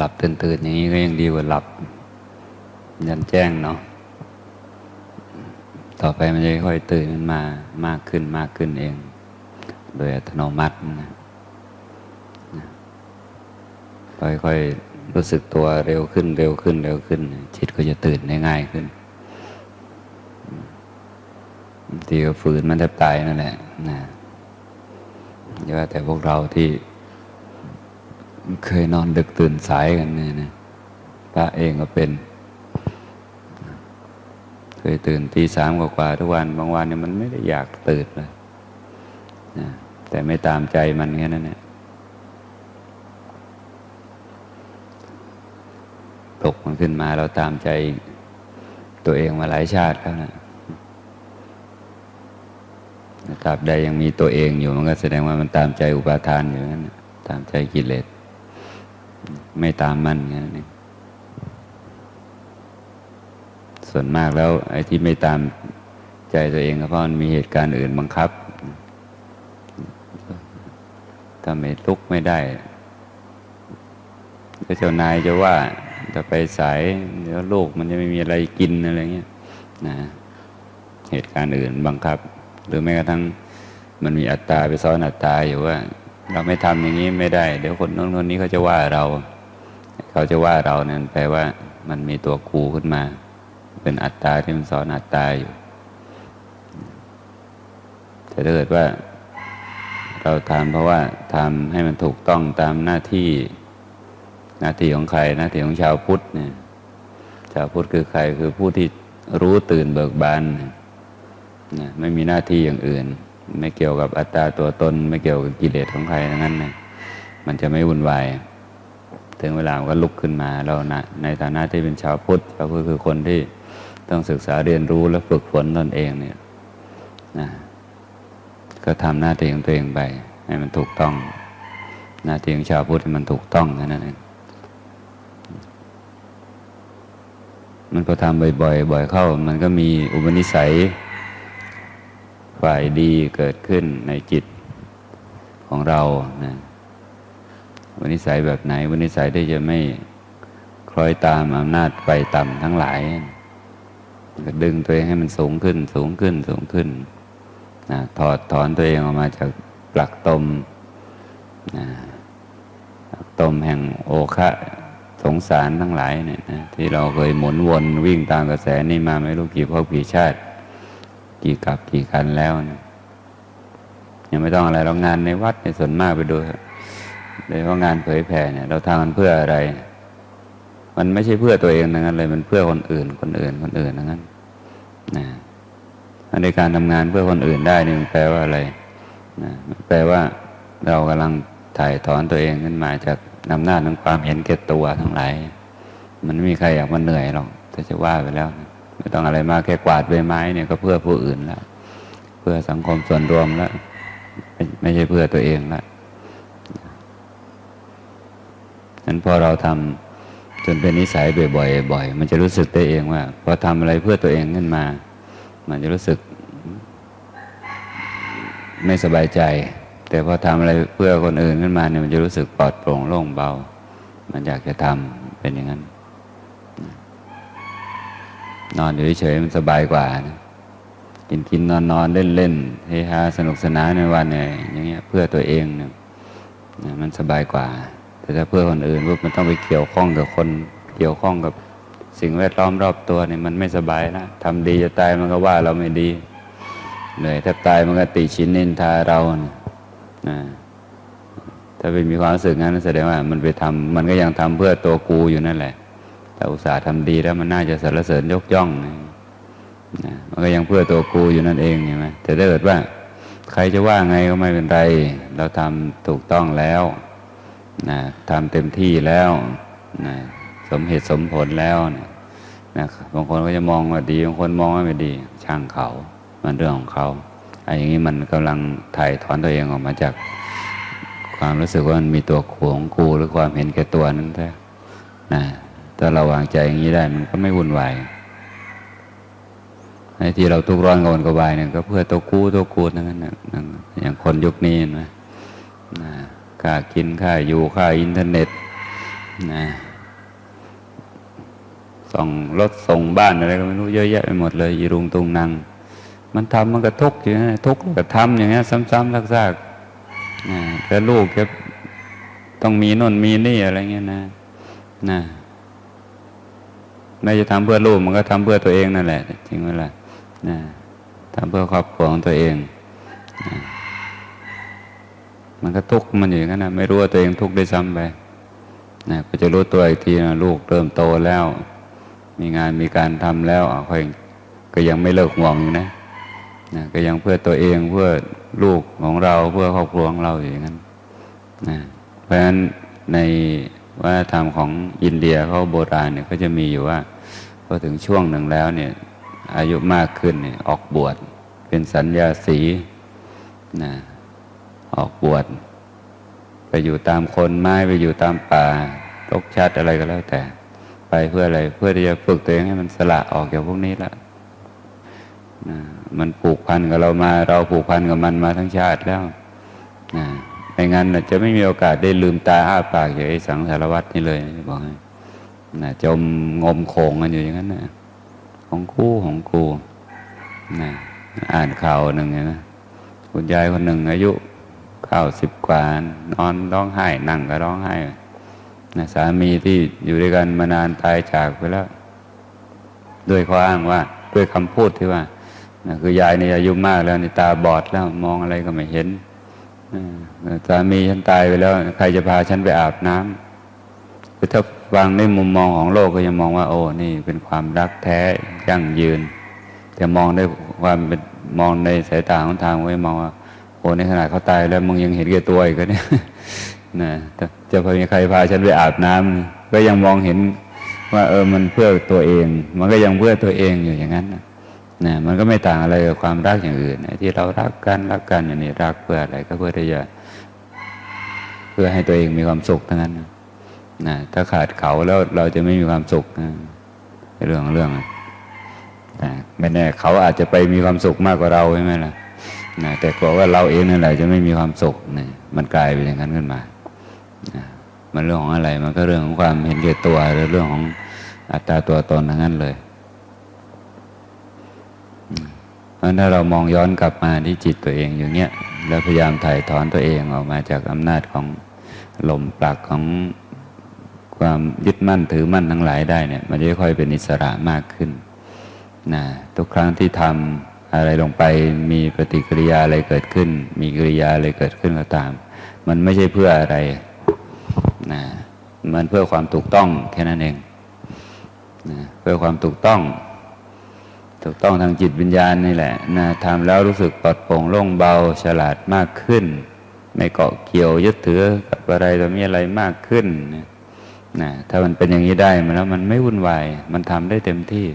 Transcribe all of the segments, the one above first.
หลับตื่นตื่นอย่างนี้ก็ยังดีกว่าหลับ ยันแจ้งเนาะต่อไปมันจะค่อยตื่นขึ้นมามากขึ้นมากขึ้นเอง โดยอัตโนมัตินะค่อยๆรู้สึกตัวเร็วขึ้น เร็วขึ้น เร็วขึ้น จิตก็จะตื่นได้ง่ายขึ้นทีก็ฝืนมันแทบตายนั่นแหละนะอย่าแต่พวกเราที่ เคยนอนดึกตื่นสายกันเนี่ยนะพระเองก็เป็น เคยตื่นตีสามกว่าๆทุกวัน บางวันเนี่ยมันไม่ได้อยากตื่นเลยนะแต่ไม่ตามใจมันแค่นั้นเนี่ยตกมันขึ้นมาเราตามใจตัวเองมาหลายชาติแล้วนะตราบใดยังมีตัวเองอยู่มันก็แสดงว่ามันตามใจอุปาทานอยู่นั่นตามใจกิเลส ไม่ตามมันแค่นั้นเองส่วนมากแล้ว ไอ้ที่ไม่ตามใจตัวเองก็เพราะมันมีเหตุการณ์อื่นบังคับ ถ้าไม่ลุกไม่ได้ก็เจ้านายจะว่าจะไปสายเดี๋ยวลูกมันจะไม่มีอะไรกินอะไรเงี้ยนะเหตุการณ์อื่นบังคับ หรือแม้กระทั่งมันมีอัตตาไปซ้อนอัตตาอยู่ว่า เราไม่ทำอย่างนี้ไม่ได้ เดี๋ยวคนโน้นคนนี้เขาจะว่าเรา เขาจะว่าเราเนี่ยแปลว่ามันมีตัวกูขึ้นมา เป็นอัตตาที่มันซ้อนอัตตาอยู่แต่ถ้าเกิดว่า เราทำเพราะว่าทำให้มันถูกต้องตามหน้าที่ หน้าที่ของใครหน้าที่ของชาวพุทธเนี่ยชาวพุทธคือใครคือผู้ที่รู้ตื่นเบิกบานนะไม่มีหน้าที่อย่างอื่น ไม่เกี่ยวกับอัตตาตัวตน ไม่เกี่ยวกับกิเลสของใครทั้งนั้นนะมันจะไม่วุ่นวาย ถึงเวลามันก็ลุกขึ้นมาเรานะในฐานะที่เป็นชาวพุทธชาวพุทธคือคนที่ต้องศึกษาเรียนรู้และฝึกฝนตนเองเนี่ยนะก็ทำหน้าที่ของตัวเองไปให้มันถูกต้อง หน้าที่ของชาวพุทธมันถูกต้องแค่นั้นเองมันก็ทำบ่อยๆ บ่อยเข้า มันก็มีอุปนิสัย ฝ่ายดีเกิดขึ้นในจิตของเรานะ อุปนิสัยแบบไหนอุปนิสัยที่จะไม่คล้อยตามอำนาจไฟต่ำทั้งหลายก็ดึงตัวเองให้มันสูงขึ้น สูงขึ้นสูงขึ้นนะถอดถอนตัวเองออกมาจากปลักตมนะตมแห่งโอคะสงสารทั้งหลายเนี่ยนะที่เราเคยหมุนวนวิ่งตามกระแสนี่มาไม่รู้กี่พวกกี่ชาติ กี่กับกี่คันแล้วนะยังไม่ต้องอะไรเรางานในวัดในส่วนมากไปดู โดยเฉพาะงานเผยแผ่เนี่ย เราทำมันเพื่ออะไร มันไม่ใช่เพื่อตัวเองนะงั้นเลย มันเพื่อคนอื่น คนอื่น คนอื่นนะงั้นนะในการทำงานเพื่อคนอื่นได้นี่มันแปลว่าอะไรนะมันแปลว่าเรากำลังถ่ายถอนตัวเองขึ้นมาจากอำนาจของความเห็นแก่ตัวทั้งหลาย มันไม่มีใครอยากมาเหนื่อยหรอกถ้าจะว่าไปแล้ว ไม่ต้องอะไรมากแค่กวาดใบไม้เนี่ยก็เพื่อผู้อื่นแล้ว เพื่อสังคมส่วนรวมแล้ว ไม่ไม่ใช่เพื่อตัวเองแล้ว นั้นพอเราทำจนเป็นนิสัยบ่อยๆบ่อย มันจะรู้สึกได้เองว่าพอทำอะไรเพื่อตัวเองขึ้นมา มันจะรู้สึกไม่สบายใจ แต่พอทำอะไรเพื่อคนอื่นขึ้นมาเนี่ยมันจะรู้สึกปลอดโปร่งโล่งเบา มันอยากจะทำเป็นอย่างนั้น นอนอยู่เฉยๆมันสบายกว่านะกินกินนอนนอนเล่นเล่นเฮฮาสนุกสนานในวันเนี่ยอย่างเงี้ยเพื่อตัวเองเนี่ยมันสบายกว่า แต่ถ้าเพื่อคนอื่นปุ๊บมันต้องไปเกี่ยวข้องกับคน เกี่ยวข้องกับสิ่งแวดล้อมรอบตัวนี่มันไม่สบายนะทำดีจะตายมันก็ว่าเราไม่ดีเหนื่อยแทบตายมันก็ติชินนินทาเรานะถ้าเป็นมีความรู้สึกงั้นแสดงว่า มันไปทำมันก็ยังทำเพื่อตัวกูอยู่นั่นแหละแต่อุตส่าห์ทำดีแล้วมันน่าจะสรรเสริญยกย่องนะมันก็ยังเพื่อตัวกูอยู่นั่นเองใช่ไหมแต่ถ้าเกิดว่า ใครจะว่าไงก็ไม่เป็นไร เราทำถูกต้องแล้ว นะทำเต็มที่แล้วนะสมเหตุสมผลแล้วนะนะบางคนก็จะมองว่าดี บางคนมองว่าไม่ดี ช่างเขา มันเรื่องของเขาไอ้อย่างนี้มันกำลังถ่ายถอนตัวเองออกมาจากความรู้สึกว่ามันมีตัวขวงกูหรือความเห็นแก่ตัวนั้นแท้นะถ้าเราวางใจอย่างนี้ได้มันก็ไม่วุ่นวายไอ้ที่เราทุกร้อนกังวลกวายเนี่ยก็เพื่อตัวกู้ตัวกูนั่นนะอย่างคนยุคนี้นะ ค่ากินค่าอยู่ค่าอินเทอร์เน็ตนะส่งรถส่งบ้านอะไรก็ไม่รู้เยอะแยะไปหมดเลยอีรุงตุงนังมันทำมันก็ทุกข์อยู่นะทุกข์ก็ทำอย่างเงี้ยซ้ำๆซากๆนะแต่ลูกก็ต้องมีน่นมีนี่อะไรเงี้ยนะนะไม่จะทำเพื่อลูกมันก็ทำเพื่อตัวเองนั่นแหละ จริงไหมล่ะนะทำเพื่อครอบครัวของตัวเองนะ มันก็ทุกข์มันอยู่อย่างนั้นนะไม่รู้ว่าตัวเองทุกข์ได้ซ้ำไปนะก็จะรู้ตัวอีกทีนะลูกเริ่มโตแล้ว มีงานมีการทำแล้วค่อยก็ยังไม่เลิกห่วงอยู่นะนะก็ยังเพื่อตัวเองเพื่อลูกของเราเพื่อครอบครัวของเราอย่างนั้นนะเพราะฉะนั้นในวัฒนธรรมของอินเดียเขาโบราณเนี่ยเขาจะมีอยู่ว่าพอถึงช่วงหนึ่งแล้วเนี่ยอายุมากขึ้นเนี่ยออกบวชเป็นสัญญาสีนะ ออกบวชไปอยู่ตามคนไม้ไปอยู่ตามป่าตกชัดอะไรก็แล้วแต่ ไปเพื่ออะไรเพื่อที่จะฝึกตัวเองให้มันสละออกจากพวกนี้ละนะมันผูกพันกับเรามา เราผูกพันกับมันมาทั้งชาติแล้วนะไม่งั้นจะไม่มีโอกาสได้ลืมตาอ้าปากอย่างไอ้สังสารวัตรนี่เลยจะบอกให้นะจมงมโขงกันอยู่อย่างนั้นนะของกูของกูนะอ่านข่าวหนึ่งนะคุณยายคนหนึ่งอายุ เข้าสิบกว่านอนร้องไห้ นั่งก็ร้องไห้นะสามีที่อยู่ด้วยกันมานานตายจากไปแล้ว ด้วยข้ออ้างว่า ด้วยคำพูดที่ว่านะคือยายในอายุมากแล้วในตาบอดแล้วมองอะไรก็ไม่เห็นสามีฉันตายไปแล้ว ใครจะพาฉันไปอาบน้ำคือถ้าฟังในมุมมองของโลกก็ยังมองว่า โอ้นี่เป็นความรักแท้ยั่งยืน แต่มองด้วยความเป็นมองในสายตาของทางไว้มองว่า โอ้ในขนาดเขาตายแล้วมึงยังเห็นแก่ตัวอีกเนี่ยนะจะพอมีใครพาฉันไปอาบน้ำก็ยังมองเห็นว่า เออมันเพื่อตัวเอง มันก็ยังเพื่อตัวเองอยู่อย่างนั้นนะนะมันก็ไม่ต่างอะไรกับความรักอย่างอื่นนะที่เรารักกันรักกันอย่างนี้รักเพื่ออะไรก็เพื่อที่จะเพื่อให้ตัวเองมีความสุขทั้งนั้นนะนะถ้าขาดเขาแล้วเราจะไม่มีความสุขนะเรื่องเรื่องนะไม่แน่เขาอาจจะไปมีความสุขมากกว่าเราใช่ไหมล่ะ นะแต่กลัวว่าเราเองนั่นแหละจะไม่มีความสุขนะมันกลายเป็นอย่างนั้นขึ้นมานะมันเรื่องของอะไรมันก็เรื่องของความเห็นแก่ตัวหรือเรื่องของอัตราตัวตนทั้งนั้นเลยเพราะถ้าเรามองย้อนกลับมาที่จิตตัวเองอย่างเนี้ยแล้วพยายามถ่ายถอนตัวเองออกมาจากอำนาจของลมปลักของความยึดมั่นถือมั่นทั้งหลายได้เนี่ย มันจะค่อยเป็นอิสระมากขึ้นนะทุกครั้งที่ทำ อะไรลงไปมีปฏิกิริยาอะไรเกิดขึ้น มีกิริยาอะไรเกิดขึ้นก็ตาม มันไม่ใช่เพื่ออะไรนะมันเพื่อความถูกต้องแค่นั้นเองนะเพื่อความถูกต้อง ถูกต้องทางจิตวิญญาณนี่แหละนะทำแล้วรู้สึกปลอดโปร่งโล่งเบาฉลาดมากขึ้น ไม่เกาะเกี่ยวยึดถือกับอะไรต่อมีอะไรมากขึ้นนะนะถ้ามันเป็นอย่างนี้ได้มันแล้วมันไม่วุ่นวาย มันทำได้เต็มที่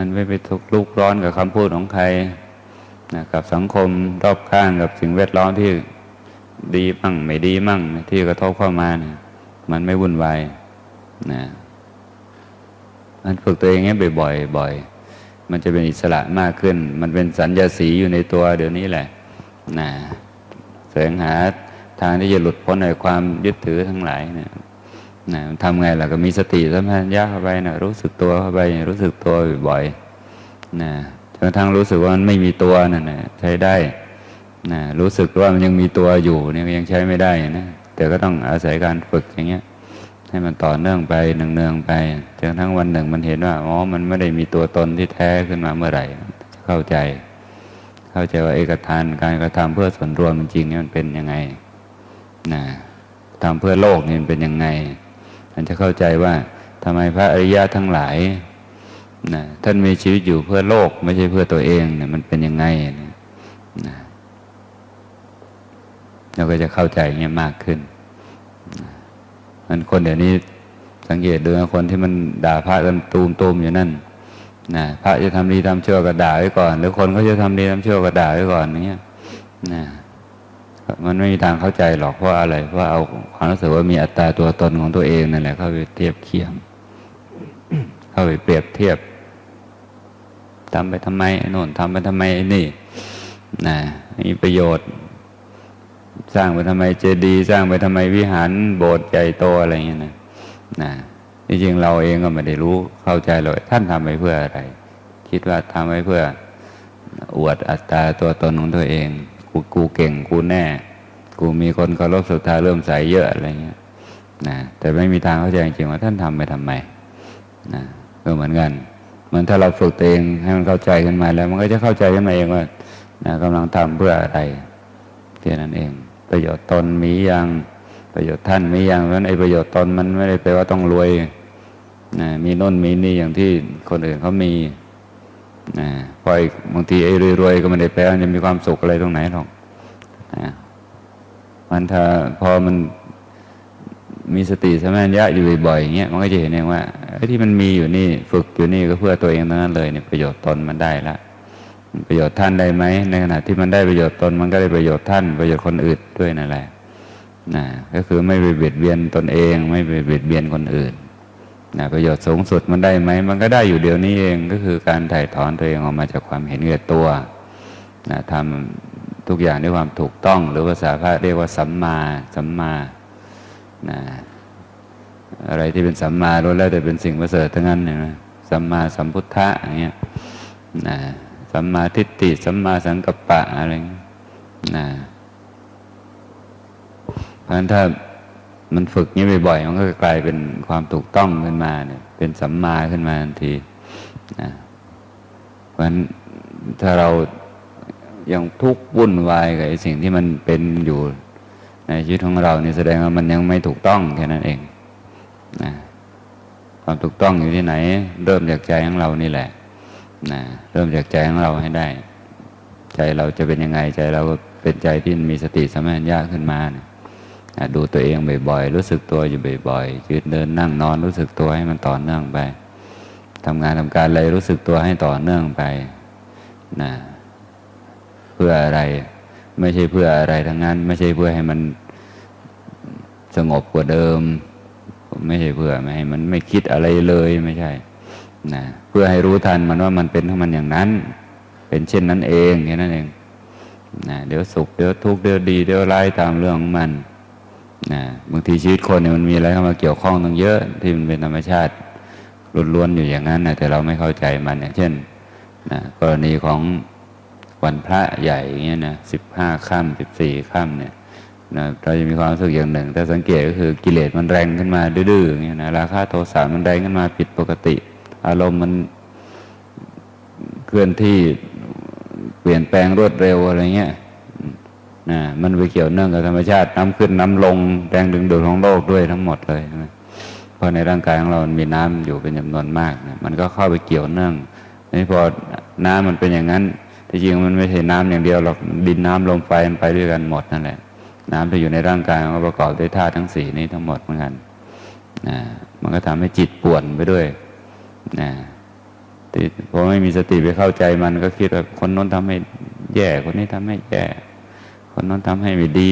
มันไม่ไปทุกข์ลุกร้อนกับคำพูดของใครนะกับสังคมรอบข้างกับสิ่งแวดล้อมที่ดีมั่งไม่ดีมั่งที่กระทบเข้ามาเนี่ยมันไม่วุ่นวายนะมันฝึกตัวเองงี้บ่อยๆบ่อย มันจะเป็นอิสระมากขึ้น มันเป็นสัญญาสีอยู่ในตัวเดี๋ยวนี้แหละนะแสวงหาทางที่จะหลุดพ้นในความยึดถือทั้งหลายเนะ นะทำไงล่ะก็มีสติสัมผัสยาเข้าไปนะรู้สึกตัวเข้าไปรู้สึกตัวบ่อยๆนะจนกระทั่งรู้สึกว่ามันไม่มีตัวนั่นนะใช้ได้นะรู้สึกว่ามันยังมีตัวอยู่เนี่ยยังใช้ไม่ได้นะแต่ก็ต้องอาศัยการฝึกอย่างเงี้ย ให้มันต่อเนื่องไปเนืองๆไปจนทั้งวันหนึ่งมันเห็นว่าอ๋อมันไม่ได้มีตัวตนที่แท้ขึ้นมาเมื่อไหร่ เข้าใจ เข้าใจว่าเอกทานการกระทำเพื่อส่วนรวมจริงนี่มันเป็นยังไงนะทำเพื่อโลกนี่มันเป็นยังไง มันจะเข้าใจว่าทำไมพระอริยะทั้งหลายนะท่านมีชีวิตอยู่เพื่อโลกไม่ใช่เพื่อตัวเองเนี่ยมันเป็นยังไงนะเราก็จะเข้าใจเงี้ยมากขึ้นมันคนเดี๋ยวนี้สังเกตดูคนที่มันด่าพระกันตูมตูมอยู่นั่นนะพระจะทำดีทำชั่วก็ด่าไว้ก่อน หรือคนเขาจะทำดีทำชั่วก็ด่าไว้ก่อนเงี้ยนะ มันไม่มีทางเข้าใจหรอกเพราะอะไรเพราะเอาความรู้สึกว่ามีอัตราตัวตนของตัวเองนั่นแหละเข้าไปเทียบเคียง เข้าไปเปรียบเทียบทำไปทำไมโน่นทำไปทำไมนี่นะมีประโยชน์ สร้างไปทำไมเจดีย์สร้างไปทำไมวิหารโบสถ์ใหญ่โตอะไรเงี้ยนะนะจริงๆเราเองก็ไม่ได้รู้เข้าใจเลย ท่านทำไปเพื่ออะไร คิดว่าทำไว้เพื่ออวดอัตตาตัวตนของตัวเอง กูกูเก่งกูแน่ กูมีคนเคารพศรัทธาเริ่มใสเยอะอะไรเงี้ยนะแต่ไม่มีทางเข้าใจจริงว่าท่านทำไปทำไมนะก็เหมือนกันเหมันถ้าเราฝึกตัวเองให้มันเข้าใจขึ้นมาแล้ว มันก็จะเข้าใจขึ้นมาเองว่านะกำลังทำเพื่ออะไรแค่นั้นเอง ประโยชน์ตนมีอย่างประโยชน์ท่านมีอย่างเพราะฉะนั้นไอ้ประโยชน์ตนมันไม่ได้แปลว่าต้องรวยนะมีน่นมีนี่อย่างที่คนอื่นเขามี พออีกบางทีไอ้รวยๆก็ไม่ได้แปลว่าจะมีความสุขอะไรตรงไหนหรอกนะมันถ้าพอมันมีสติสมัญญะอยู่บ่อยๆอย่างเงี้ยมันก็จะเห็นเองว่าไอ้ที่มันมีอยู่นี่ฝึกอยู่นี่ก็เพื่อตัวเองทั้งนั้นเลยเนี่ยประโยชน์ตนมันได้ละประโยชน์ท่านได้ไหมในขณะที่มันได้ประโยชน์ตนมันก็ได้ประโยชน์ท่าน ประโยชน์คนอื่นด้วยนั่นแหละนะก็คือไม่ไปเบียดเบียนตนเอง ไม่ไปเบียดเบียนคนอื่น นะประโยชน์สูงสุดมันได้ไหม มันก็ได้อยู่เดียวนี้เองก็คือการถ่ายถอนตัวเองออกมาจากความเห็นแก่ตัวนะทำทุกอย่างด้วยความถูกต้อง หรือภาษาพระเรียกว่าสัมมาสัมมานะอะไรที่เป็นสัมมาล้วนแล้วแต่เป็นสิ่งประเสริฐทั้งนั้นเห็นไหมสัมมาสัมพุทธะอย่างเงี้ยนะสัมมาทิฏฐิสัมมาสังกัปปะอะไรนะเพราะฉะนั้นถ้า มันฝึกนี้บ่อยๆมันก็กลายเป็นความถูกต้องขึ้นมาเนี่ย เป็นสัมมาขึ้นมาทันทีนะเพราะฉะนั้นถ้าเรายังทุกข์วุ่นวายกับไอ้สิ่งที่มันเป็นอยู่ในชีวิตของเรานี่แสดงว่ามันยังไม่ถูกต้องแค่นั้นเองนะความถูกต้องอยู่ที่ไหน เริ่มจากใจของเรานี่แหละนะเริ่มจากใจของเราให้ได้ ใจเราจะเป็นยังไงใจเราก็เป็นใจที่มีสติสมัญญาขึ้นมานะนะ ดูตัวเองบ่อยๆ รู้สึกตัวอยู่บ่อยๆยืนเดินนั่งนอนรู้สึกตัวให้มันต่อเนื่องไปทำงานทำการอะไรรู้สึกตัวให้ต่อเนื่องไปนะเพื่ออะไร ไม่ใช่เพื่ออะไรทั้งนั้น ไม่ใช่เพื่อให้มันสงบกว่าเดิม ไม่ใช่เพื่อไม่ให้มันไม่คิดอะไรเลยไม่ใช่นะเพื่อให้รู้ทันมันว่ามันเป็นของมันอย่างนั้น เป็นเช่นนั้นเองแค่นั้นเองนะเดี๋ยวสุขเดี๋ยวทุกข์เดี๋ยวดีเดี๋ยวร้ายตามเรื่องของมัน นะบางทีชีวิตคนเนี่ยมันมีอะไรเข้ามาเกี่ยวข้องตั้งเยอะที่มันเป็นธรรมชาติล้วนๆอยู่อย่างนั้นนะแต่เราไม่เข้าใจมันอย่างเช่นนะกรณีของวันพระใหญ่อย่างเงี้ยนะสิบห้าค่ำสิบสี่ค่ำเนี่ยนะเราจะมีความรู้สึกอย่างหนึ่ง แต่สังเกตก็คือกิเลสมันแรงขึ้นมาดื้อๆอย่างเงี้ยนะราคะโทสะมันแรงขึ้นมาผิดปกติ อารมณ์มันเคลื่อนที่เปลี่ยนแปลงรวดเร็วอะไรเงี้ย นะมันไปเกี่ยวเนื่องกับธรรมชาติน้ำขึ้นน้ำลงแรงดึงดูดของโลกด้วยทั้งหมดเลยนะเพราะในร่างกายของเรามันมีน้ำอยู่เป็นจำนวนมากนะมันก็เข้าไปเกี่ยวเนื่องนี่พอน้ำมันเป็นอย่างนั้นที่จริงมันไม่ใช่น้ำอย่างเดียวหรอกดินน้ำลมไฟมันไปด้วยกันหมดนั่นแหละ น้ำที่อยู่ในร่างกายมันก็ประกอบด้วยธาตุทั้งสี่นี้ทั้งหมดเหมือนกันนะมันก็ทำให้จิตป่วนไปด้วยนะพอไม่มีสติไปเข้าใจมันก็คิดว่าคนน้นทำให้แย่คนนี้ทำให้แย่ คนนั้นทำให้ไม่ดี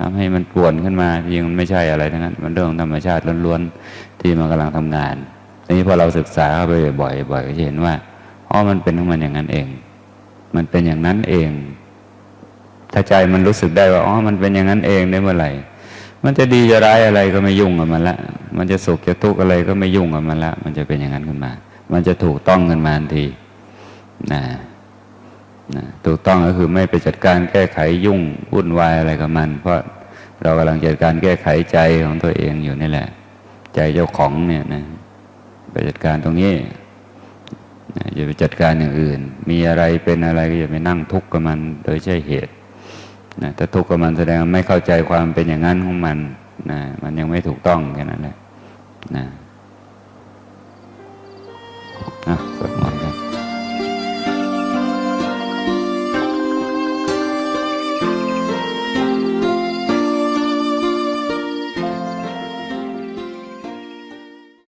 ทำให้มันป่วนขึ้นมาจริงมันไม่ใช่อะไรทั้งนั้น มันเรื่องธรรมชาติล้วนๆที่มันกำลังทำงานทีนี้พอเราศึกษาเข้าไปบ่อยๆก็จะเห็นว่าอ๋อมันเป็นของมันอย่างนั้นเอง มันเป็นอย่างนั้นเอง ถ้าใจมันรู้สึกได้ว่าอ๋อมันเป็นอย่างนั้นเองได้เมื่อไหร่มันจะดีจะร้ายอะไรก็ไม่ยุ่งกับมันละ มันจะสุขจะทุกข์อะไรก็ไม่ยุ่งกับมันละ มันจะเป็นอย่างนั้นขึ้นมา มันจะถูกต้องขึ้นมาทันทีนะ นะถูกต้องก็คือไม่ไปจัดการแก้ไขยุ่งวุ่นวายอะไรกับมัน เพราะเรากำลังจัดการแก้ไขใจของตัวเองอยู่นี่แหละ ใจเจ้าของเนี่ยนะไปจัดการตรงนี้นะอย่าไปจัดการอย่างอื่น มีอะไรเป็นอะไรก็อย่าไปนั่งทุกข์กับมัน โดยใช่เหตุนะถ้าทุกข์กับมันแสดงไม่เข้าใจความเป็นอย่างนั้นของมันนะมันยังไม่ถูกต้องแค่นั้นแหละนะอะสวดม